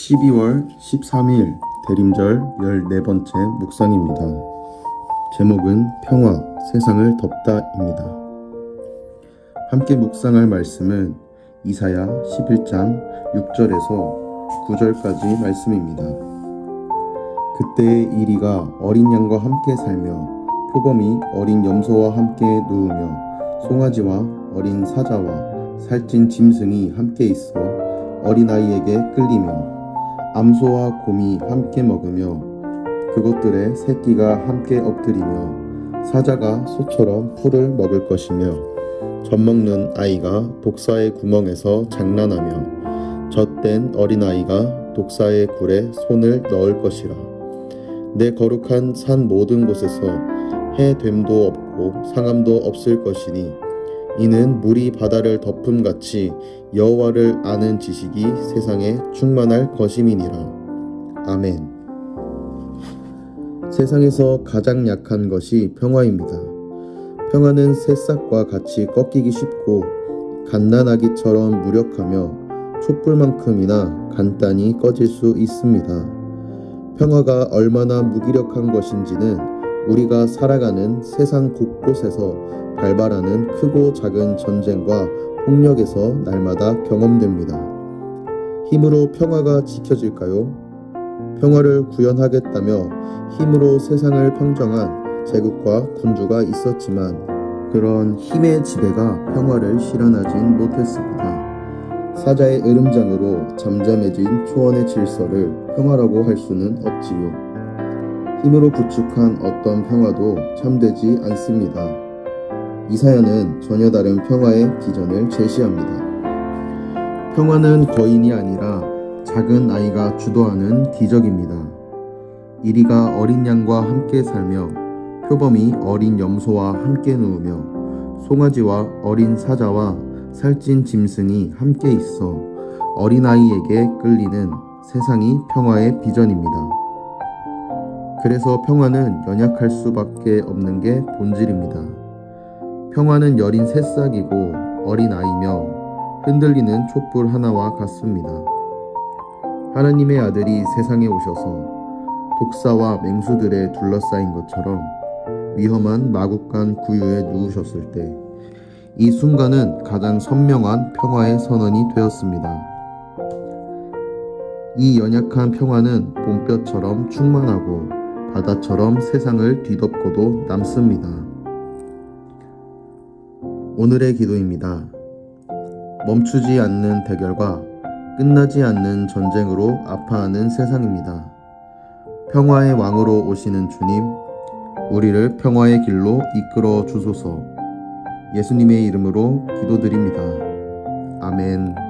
12월 13일 대림절 14번째 묵상입니다. 제목은 평화, 세상을 덮다입니다. 함께 묵상할 말씀은 이사야 11장 6절에서 9절까지 말씀입니다. 그때의 이리가 어린 양과 함께 살며 표범이 어린 염소와 함께 누우며 송아지와 어린 사자와 살찐 짐승이 함께 있어 어린아이에게 끌리며 암소와 곰이 함께 먹으며 그것들의 새끼가 함께 엎드리며 사자가 소처럼 풀을 먹을 것이며 젖먹는 아이가 독사의 구멍에서 장난하며 젖된 어린아이가 독사의 굴에 손을 넣을 것이라. 내 거룩한 산 모든 곳에서 해됨도 없고 상함도 없을 것이니 이는 물이 바다를 덮음 같이 여호와를 아는 지식이 세상에 충만할 것임이니라. 아멘. 세상에서 가장 약한 것이 평화입니다. 평화는 새싹과 같이 꺾이기 쉽고 갓난아기처럼 무력하며 촛불만큼이나 간단히 꺼질 수 있습니다. 평화가 얼마나 무기력한 것인지는 우리가 살아가는 세상 곳곳에서 발발하는 크고 작은 전쟁과 폭력에서 날마다 경험됩니다. 힘으로 평화가 지켜질까요? 평화를 구현하겠다며 힘으로 세상을 평정한 제국과 군주가 있었지만 그런 힘의 지배가 평화를 실현하진 못했습니다. 사자의 으름장으로 잠잠해진 초원의 질서를 평화라고 할 수는 없지요. 힘으로 구축한 어떤 평화도 참되지 않습니다. 이사야는 전혀 다른 평화의 비전을 제시합니다. 평화는 거인이 아니라 작은 아이가 주도하는 기적입니다. 이리가 어린 양과 함께 살며 표범이 어린 염소와 함께 누우며 송아지와 어린 사자와 살찐 짐승이 함께 있어 어린아이에게 끌리는 세상이 평화의 비전입니다. 그래서 평화는 연약할 수밖에 없는 게 본질입니다. 평화는 여린 새싹이고 어린 아이며 흔들리는 촛불 하나와 같습니다. 하나님의 아들이 세상에 오셔서 독사와 맹수들에 둘러싸인 것처럼 위험한 마국간 구유에 누우셨을 때 이 순간은 가장 선명한 평화의 선언이 되었습니다. 이 연약한 평화는 봄볕처럼 충만하고 바다처럼 세상을 뒤덮고도 남습니다. 오늘의 기도입니다. 멈추지 않는 대결과 끝나지 않는 전쟁으로 아파하는 세상입니다. 평화의 왕으로 오시는 주님, 우리를 평화의 길로 이끌어 주소서. 예수님의 이름으로 기도드립니다. 아멘.